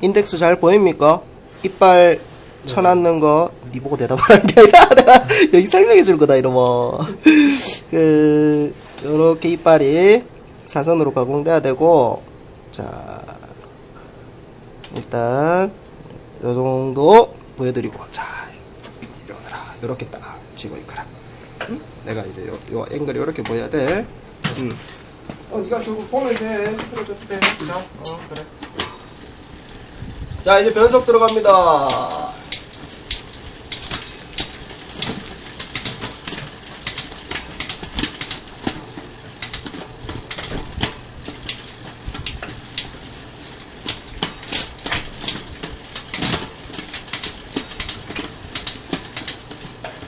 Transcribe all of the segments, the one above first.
인덱스 잘 보입니까? 이빨 쳐놨는 거, 니 보고 대답하는 게 아니라 내가 여기 설명해 줄 거다, 이러면. 그, 요렇게 이빨이 사선으로 가공돼야 되고, 자, 일단, 요 정도 보여드리고, 자, 이러느라, 요렇게 딱 쥐고 있거라. 응? 내가 이제 요, 요 앵글이 요렇게 보여야 돼. 음. 어, 니가 저거 보면 돼. 자, 어, 그래. 자, 이제 변속 들어갑니다.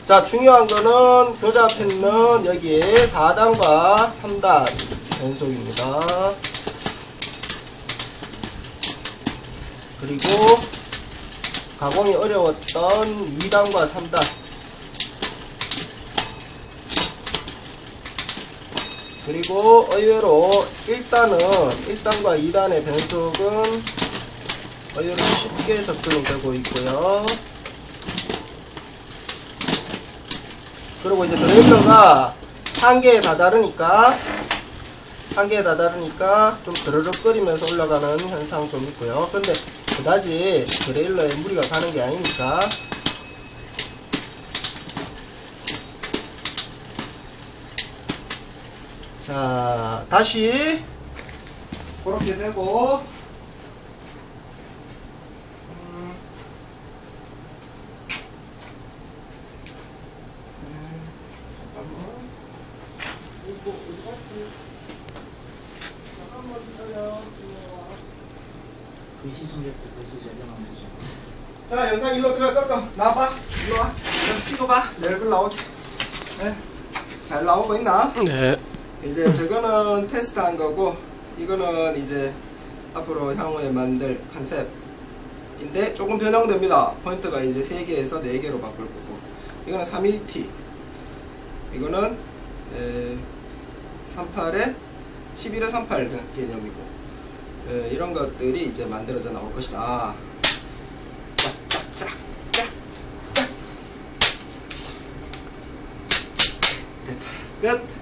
자, 중요한 거는 교자 펜은 여기에 4단과 3단 변속입니다. 그리고 가공이 어려웠던 2단과 3단 그리고 의외로 1단은 1단과 2단의 변속은 의외로 쉽게 접근이 되고 있고요. 그리고 이제 드레일러가 한계에 다다르니까 한계에 다다르니까 좀 드르륵거리면서 올라가는 현상 좀 있고요. 근데 그다지 드레일러에 무리가 가는 게 아니니까 자 다시 그렇게 되고 음, 잠깐만 이거 기다려 글씨 준비할 때 글씨 제대로하면 되죠. 자 영상 일로 끄 끄끄 나와봐 일로 와 여기서 찍어봐 내 얼굴 나오게 네. 잘 나오고 있나? 네. 이제 저거는 테스트 한 거고 이거는 이제 앞으로 향후에 만들 컨셉인데 조금 변형됩니다 포인트가 이제 3개에서 4개로 바꿀 거고 이거는 3.1T 이거는 에, 38에 11에 38 개념이고 에, 이런 것들이 이제 만들어져 나올 것이다 끝